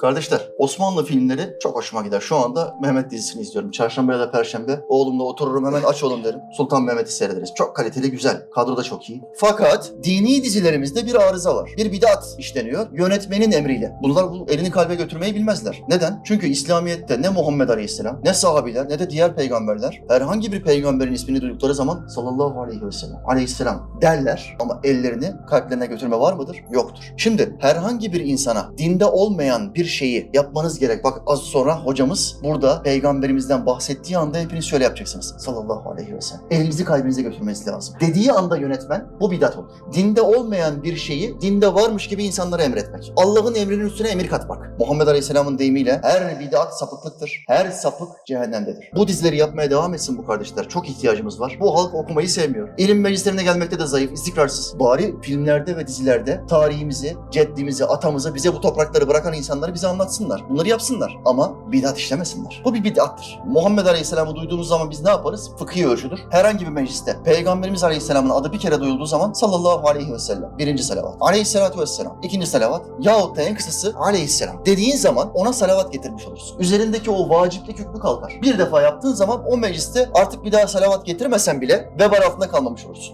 Kardeşler, Osmanlı filmleri çok hoşuma gider. Şu anda Mehmet dizisini izliyorum. Çarşamba ya da Perşembe. Oğlumla otururum hemen aç oğlum derim. Sultan Mehmet'i seyrederiz. Çok kaliteli, güzel. Kadro da çok iyi. Fakat dini dizilerimizde bir arıza var. Bir bidat işleniyor. Yönetmenin emriyle. Bunlar bu elini kalbe götürmeyi bilmezler. Neden? Çünkü İslamiyet'te ne Muhammed Aleyhisselam, ne sahabiler, ne de diğer peygamberler herhangi bir peygamberin ismini duydukları zaman sallallahu aleyhi ve sellem, aleyhisselam derler ama ellerini kalplerine götürme var mıdır? Yoktur. Şimdi herhangi bir insana dinde olmayan bir şeyi yapmanız gerek. Bak az sonra hocamız burada peygamberimizden bahsettiği anda hepiniz şöyle yapacaksınız. Sallallahu aleyhi ve sellem. Elinizi kalbinize götürmeniz lazım. Dediği anda yönetmen bu bidat olur. Dinde olmayan bir şeyi dinde varmış gibi insanlara emretmek. Allah'ın emrinin üstüne emir katmak. Muhammed Aleyhisselam'ın deyimiyle her bidat sapıklıktır. Her sapık cehennemdedir. Bu dizileri yapmaya devam etsin bu kardeşler. Çok ihtiyacımız var. Bu halk okumayı sevmiyor. İlim meclislerine gelmekte de zayıf, istikrarsız. Bari filmlerde ve dizilerde tarihimizi, ceddimizi, atamızı, bize bu toprakları bırakan insanları bize anlatsınlar. Bunları yapsınlar ama bidat işlemesinler. Bu bir bidattır. Muhammed Aleyhisselam'ı duyduğumuz zaman biz ne yaparız? Fıkhi ölçüdür. Herhangi bir mecliste Peygamberimiz Aleyhisselam'ın adı bir kere duyulduğu zaman sallallahu aleyhi ve sellem. Birinci salavat. Aleyhissalatu vesselam. İkinci salavat. Yahut da en kısası aleyhisselam. Dediğin zaman ona salavat getirmiş olursun. Üzerindeki o vaciplik hükmü kalkar. Bir defa yaptığın zaman o mecliste artık bir daha salavat getirmesen bile vebal altında kalmamış olursun.